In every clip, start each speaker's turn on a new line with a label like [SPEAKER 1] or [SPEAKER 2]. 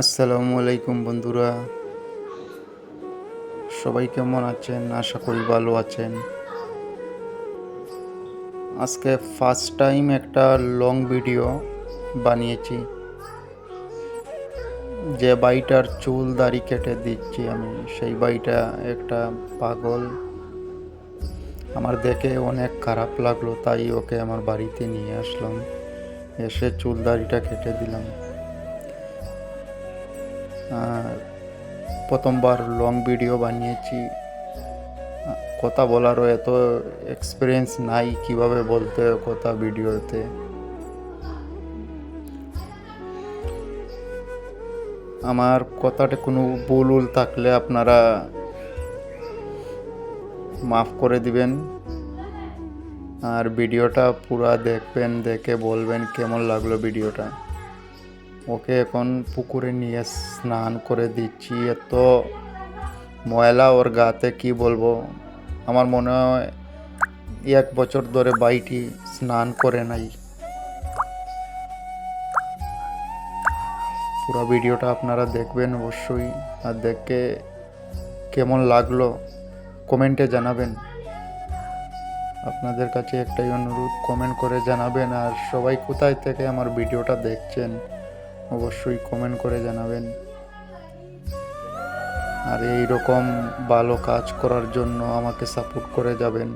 [SPEAKER 1] আসসালামু আলাইকুম বন্ধুরা। সবাই কেমন আছেন? আশা করি ভালো আছেন। আজকে ফার্স্ট টাইম একটা লং ভিডিও বানিয়েছি। যে বাইটার চুল দাড়ি কেটে দিচ্ছি আমি, সেই বাইটা একটা পাগল। আমার দেখে অনেক খারাপ লাগল, তাই ওকে আমার বাড়িতে নিয়ে আসলাম। এসে চুল দাড়িটা কেটে দিলাম। প্রথমবার লং ভিডিও বানিয়েছি। কথা বলারও এত এক্সপিরিয়েন্স নাই, কীভাবে বলতে কথা ভিডিওতে আমার কথাটা কোনো ভুল উল থাকলে আপনারা মাফ করে দিবেন। আর ভিডিওটা পুরা দেখবেন, দেখে বলবেন কেমন লাগল ভিডিওটা ওকে এখন পুকুরে নিয়ে স্নান করে দিচ্ছি। এত ময়লা ওর গাতে, কি বলব? আমার মনে হয় এক বছর ধরে বাইটি স্নান করে নাই। পুরো ভিডিওটা আপনারা দেখবেন অবশ্যই। আর দেখে কেমন লাগল, কমেন্টে জানাবেন। আপনাদের কাছে একটাই অনুরোধ, কমেন্ট করে জানাবেন। আর সবাই কোথায় থেকে আমার ভিডিওটা দেখছেন অবশ্যই কমেন্ট করে জানাবেন। আর এই রকম ভালো কাজ করার জন্য আমাকে সাপোর্ট করে যাবেন।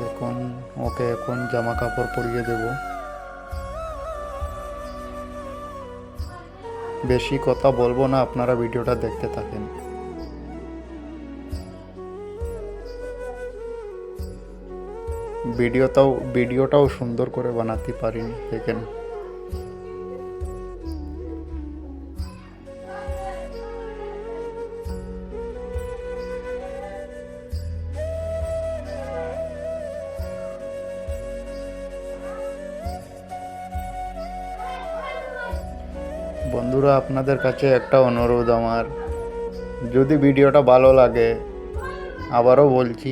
[SPEAKER 1] দেখুন, ওকে এখন জামা কাপড় পরিয়ে দেব। বেশি কথা বলব না, আপনারা ভিডিওটা দেখতে থাকেন। ভিডিওটাও ভিডিওটাও সুন্দর করে বানাতে পারিনি, দেখেন। বন্ধুরা, আপনাদের কাছে একটা অনুরোধ আমার। যদি ভিডিওটা ভালো লাগে, আবারও বলছি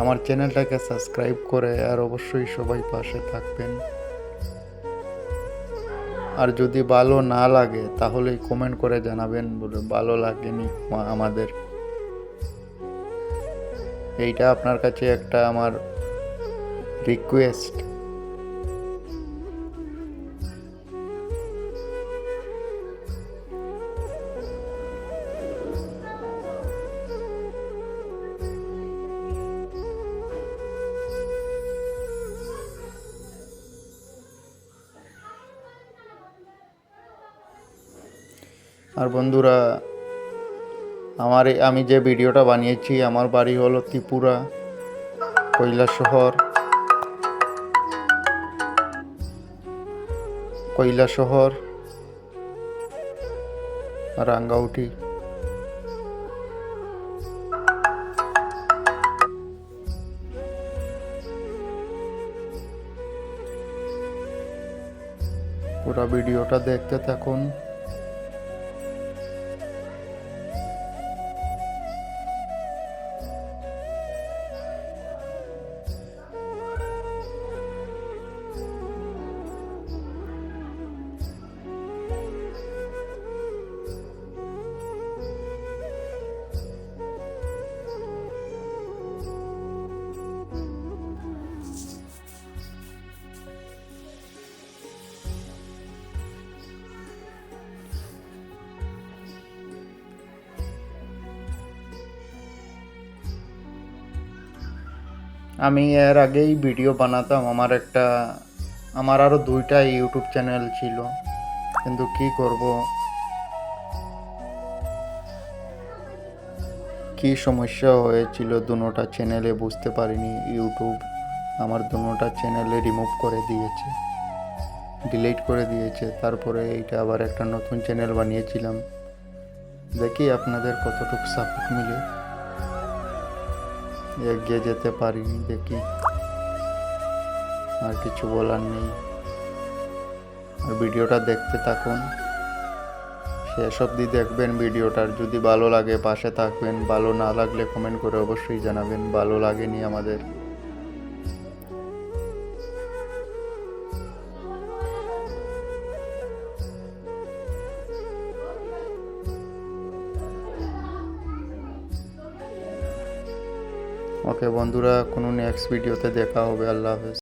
[SPEAKER 1] আমার চ্যানেলটাকে সাবস্ক্রাইব করে আর অবশ্যই সবাই পাশে থাকবেন। আর যদি ভালো না লাগে তাহলে কমেন্ট করে জানাবেন, বলে ভালো লাগেনি আমাদের। এইটা আপনার কাছে একটা আমার রিকোয়েস্ট আর বন্ধুরা, আমার আমি যে ভিডিওটা বানিয়েছি, আমার বাড়ি হলো ত্রিপুরা, কৈলাসহর। কৈলাসহর, রাঙ্গাউটি। পুরো ভিডিওটা দেখতে থাকুন। আমি এর আগেই ভিডিও বানাতাম, আমার একটা, আমার আরও দুইটা ইউটিউব চ্যানেল ছিল। কিন্তু কি করব? কি সমস্যা হয়েছিল দুটোটা চ্যানেলে বুঝতে পারিনি। ইউটিউব আমার দুটোটা চ্যানেলে রিমুভ করে দিয়েছে ডিলিট করে দিয়েছে। তারপরে এইটা আবার একটা নতুন চ্যানেল বানিয়েছিলাম। দেখি আপনাদের কতটুকু সাপোর্ট মিলে। এগিয়ে যেতে পারিনি দেখি। আর কিছু বলার নেই। আর ভিডিওটা দেখতে থাকুন। শেষ অবধি দেখবেন ভিডিওটার। যদি ভালো লাগে পাশে থাকবেন, ভালো না লাগলে কমেন্ট করে অবশ্যই জানাবেন। ভালো লাগেনি আমাদের। ওকে বন্ধুরা কোনো নেক্সট ভিডিওতে দেখা হবে। আল্লাহ হাফেজ।